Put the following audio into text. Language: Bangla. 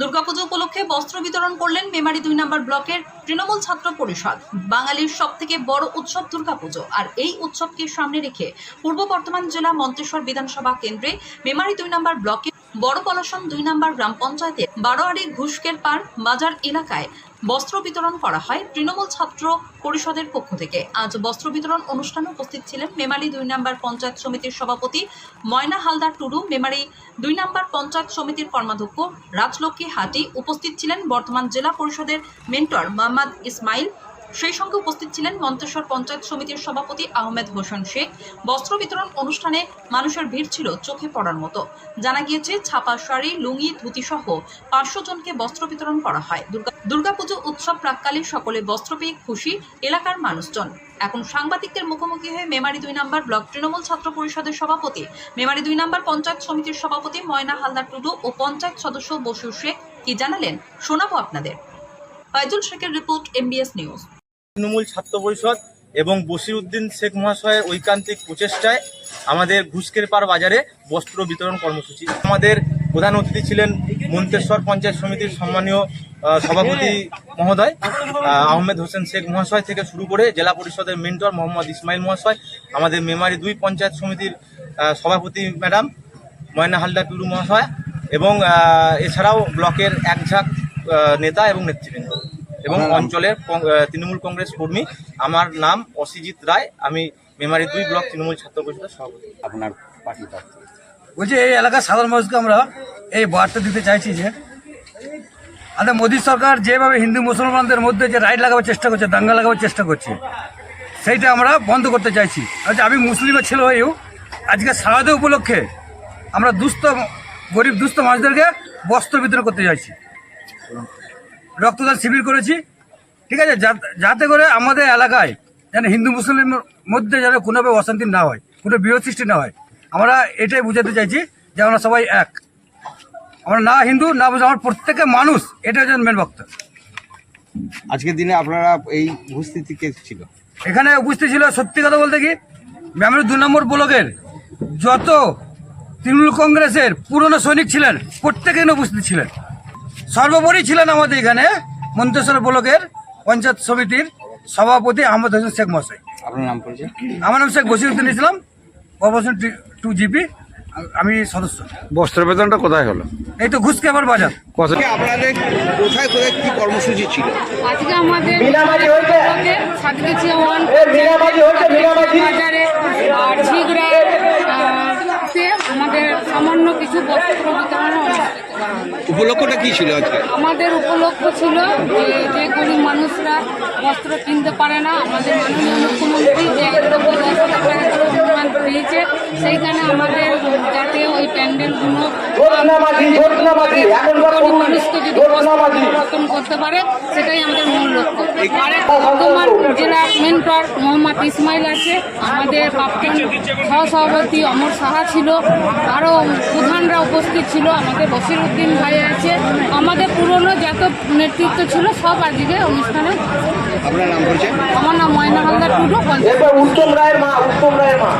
দুর্গাপুজো উপলক্ষে বস্ত্র বিতরণ করলেন মেমারি দুই নম্বর ব্লকের তৃণমূল ছাত্র পরিষদ। বাঙালির সব থেকে বড় উৎসব দুর্গাপুজো। আর এই উৎসবকে সামনে রেখে পূর্ব বর্ধমান জেলা মন্তেশ্বর বিধানসভা কেন্দ্রে মেমারি দুই নম্বর ব্লকে বড় পলাশন দুই নম্বর গ্রাম পঞ্চায়েতের বারোয়ারি ঘুষকের পার বাজার এলাকায় বস্ত্র বিতরণ করা হয় তৃণমূল ছাত্র পরিষদের পক্ষ থেকে। আজ বস্ত্র বিতরণ অনুষ্ঠানে উপস্থিত ছিলেন মেমারি দুই নম্বর পঞ্চায়েত সমিতির সভাপতি ময়না হালদার টুডু, মেমারি দুই নম্বর পঞ্চায়েত সমিতির কর্মাধ্যক্ষ রাজলক্ষ্মী হাটি, উপস্থিত ছিলেন বর্তমান জেলা পরিষদের মেন্টর মোহাম্মদ ইসমাইল সেই সঙ্গে উপস্থিত ছিলেন মন্তেশ্বর পঞ্চায়েত সমিতির সভাপতি আহমেদ হোসেন শেখ। বস্ত্র বিতরণ অনুষ্ঠানে মানুষের ভিড় ছিল চোখে পড়ার মতো। জানা গিয়েছে, ছাপা শাড়ি, লুঙ্গি ধুতি সহ পাঁচশো জনকে বস্ত্র বিতরণ করা হয়। দুর্গা, দুর্গাপুজো উৎসব প্রাককালে সকলে বস্ত্র পেয়ে খুশি এলাকার মানুষজন। এখন সাংবাদিকদের মুখোমুখি হয়ে মেমারি দুই নম্বর ব্লক তৃণমূল ছাত্র পরিষদের সভাপতি, মেমারি দুই নম্বর পঞ্চায়েত সমিতির সভাপতি ময়না হালদার টুডু ও পঞ্চায়েত সদস্য বসু শেখ কি জানালেন শোনাবো আপনাদের। ফাইজুল শেখের রিপোর্ট, এমবিএস নিউজ। তৃণমূল ছাত্র পরিষদ এবং বসিরউদ্দিন শেখ মহাশয়ের ঐকান্তিক প্রচেষ্টায় আমাদের ঘুষকের পার বাজারে বস্ত্র বিতরণ কর্মসূচি। আমাদের প্রধান অতিথি ছিলেন মন্তেশ্বর পঞ্চায়েত সমিতির সম্মানীয় সভাপতি মহোদয় আহমেদ হোসেন শেখ মহাশয় থেকে শুরু করে জেলা পরিষদের মেন্টর মোহাম্মদ ইসমাইল মহাশয়, আমাদের মেমারি দুই পঞ্চায়েত সমিতির সভাপতি ম্যাডাম ময়না হালদার টুরু মহাশয় এবং এছাড়াও ব্লকের এক ঝাঁক নেতা এবং নেতৃবৃন্দ। এবং অঞ্চলের তৃণমূল কংগ্রেস কর্মী। আমার নাম অসিজিৎ রায়। আমি মেমারি দুই ব্লক তৃণমূল ছাত্র পরিষদের সভাপতি। আপনার পার্টি বলছি এই এলাকার সাধারণ মানুষকে আমরা এই বার্তা দিতে চাইছি যে আমাদের মোদী সরকার যেভাবে হিন্দু মুসলমানদের মধ্যে যে রাইট লাগাবার চেষ্টা করছে দাঙ্গা লাগাবার চেষ্টা করছে সেইটা আমরা বন্ধ করতে চাইছি। আচ্ছা আমি মুসলিমের ছেলে হয়েও আজকে সারাদে উপলক্ষে আমরা দুস্থ গরিব দুস্থ মানুষদেরকে বস্ত্র বিতরণ করতে চাইছি। রক্তদান শিবির করেছি। ঠিক আছে? যাতে করে আমাদের এলাকায় যেন হিন্দু মুসলিমের মধ্যে যেন কোনোভাবে অশান্তি না হয় কোনো বিরোধ সৃষ্টি না হয়। আমরা এটাই বুঝাতে চাইছি যে আমরা সবাই এক। আমরা না হিন্দু না বুঝে আমার প্রত্যেকে মানুষ এটা হচ্ছে মেন বক্তব্য আজকের দিনে আপনারা এই উপস্থিতি কে ছিল? এখানে উপস্থিত ছিল সত্যি কথা বলতে কি? ম্যামের দু নম্বর ব্লকের যত তৃণমূল কংগ্রেসের পুরনো সৈনিক ছিলেন প্রত্যেকে উপস্থিত ছিলেন। সর্বোপরি ছিলেন আমাদের এখানে মন্তেশ্বর ব্লকের পঞ্চায়েত সমিতির সভাপতি আহমদ হোসেন শেখ মশাই আপনার নাম পরিচয়? আমার নাম Sheikh Basiruddin Islam corporation two GP আমি সদস্য। বস্ত্র বেতনটা কোথায় হলো? এই তো ঘুষকেবার বাজার। কত আপনাদের কোথায় কোথায় কি কর্মসূচি ছিল? আজকে আমাদের বাজারে আর ঝিগড়া আমাদের সামান্য কিছু বস্ত্র বিতরণ অনুষ্ঠিত করা হলো। উপলক্ষটা কি ছিল আজকে? আমাদের উপলক্ষ ছিল যে যে গরিব মানুষরা বস্ত্র কিনতে পারে না আমাদের মাননীয় মুখ্যমন্ত্রী যে একদম দশ হাজার টাকা করে অনুদান দিয়েছে সেইখানে আমাদের যাতে ওই প্যান্ডেলগুলো গরিব মানুষকে যদি পরিবর্তন করতে পারে সেটাই আমাদের মূল লক্ষ্য। এক বর্ধমান জেলার মেন্টর মোহাম্মদ ইসমাইল আছে। আমাদের প্রাক্তন সহসভাপতি অমর সাহা ছিল। আরও প্রধানরা উপস্থিত ছিল। আমাদের বসির উদ্দিন ভাই আছে। আমাদের পুরনো যত নেতৃত্ব ছিল সব আজকে অনুষ্ঠানে আমার নাম ময়না হালদার টুডু পঞ্চায়েত উত্তম রায়ের মা উত্তম রায়ের মা।